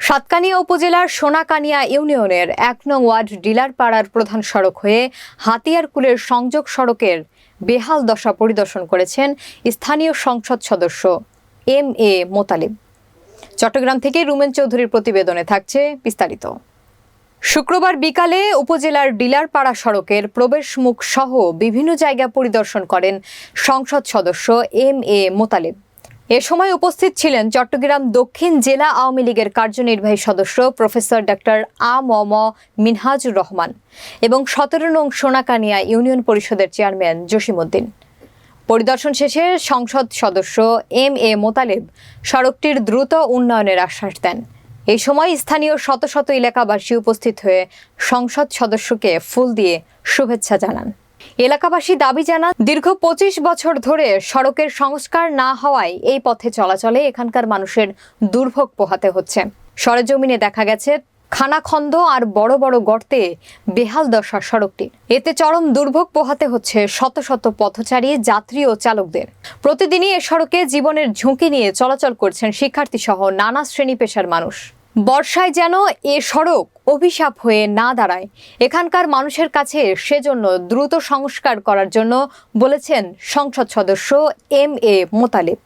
সাতকানিয়া উপজেলার সোনাকানিয়া ইউনিয়নের এক নং ওয়ার্ড ডিলার পাড়ার প্রধান সড়ক হয়ে হাতিয়ারকুলের সংযোগ সড়কের বেহাল দশা পরিদর্শন করেছেন স্থানীয় সংসদ সদস্য এম এ মোতালিব। চট্টগ্রাম থেকে রুমেন চৌধুরীর প্রতিবেদনে থাকছে বিস্তারিত। শুক্রবার বিকালে উপজেলার ডিলারপাড়া সড়কের প্রবেশমুখ সহ বিভিন্ন জায়গা পরিদর্শন করেন সংসদ সদস্য এম এ মোতালেব। এ সময় উপস্থিত ছিলেন চট্টগ্রাম দক্ষিণ জেলা আওয়ামী লীগের কার্যনির্বাহী সদস্য প্রফেসর ডক্টর আ ম মিনহাজুর রহমান এবং সতেরো নং সোনাকানিয়া ইউনিয়ন পরিষদের চেয়ারম্যান জসিমউদ্দিন। পরিদর্শন শেষে সংসদ সদস্য এম এ মোতালেব সড়কটির দ্রুত উন্নয়নের আশ্বাস দেন। এই সময় স্থানীয় শত শত এলাকাবাসী উপস্থিত হয়ে সংসদ সদস্যকে ফুল দিয়ে শুভেচ্ছা জানান। এলাকাবাসী দাবি জানান, দীর্ঘ পঁচিশ বছর ধরে সড়কের সংস্কার না হওয়ায় এই পথে চলাচলে এখানকার মানুষের দুর্ভোগ পোহাতে হচ্ছে। সরেজমিনে দেখা গেছে, খানাখন্দ আর বড় বড় গর্তে বেহাল দশা সড়কটির এতে চরম দুর্ভোগ পোহাতে হচ্ছে শত শত পথচারী, যাত্রী ও চালকদের। প্রতিদিনই এ সড়কে জীবনের ঝুঁকি নিয়ে চলাচল করছেন শিক্ষার্থী সহ নানা শ্রেণি পেশার মানুষ। বর্ষায় যেন এ সড়ক অভিশাপ হয়ে না দাঁড়ায়। এখানকার মানুষের কাছে সেজন্য দ্রুত সংস্কার করার জন্য বলেছেন সংসদ সদস্য এম এ মোতালেব।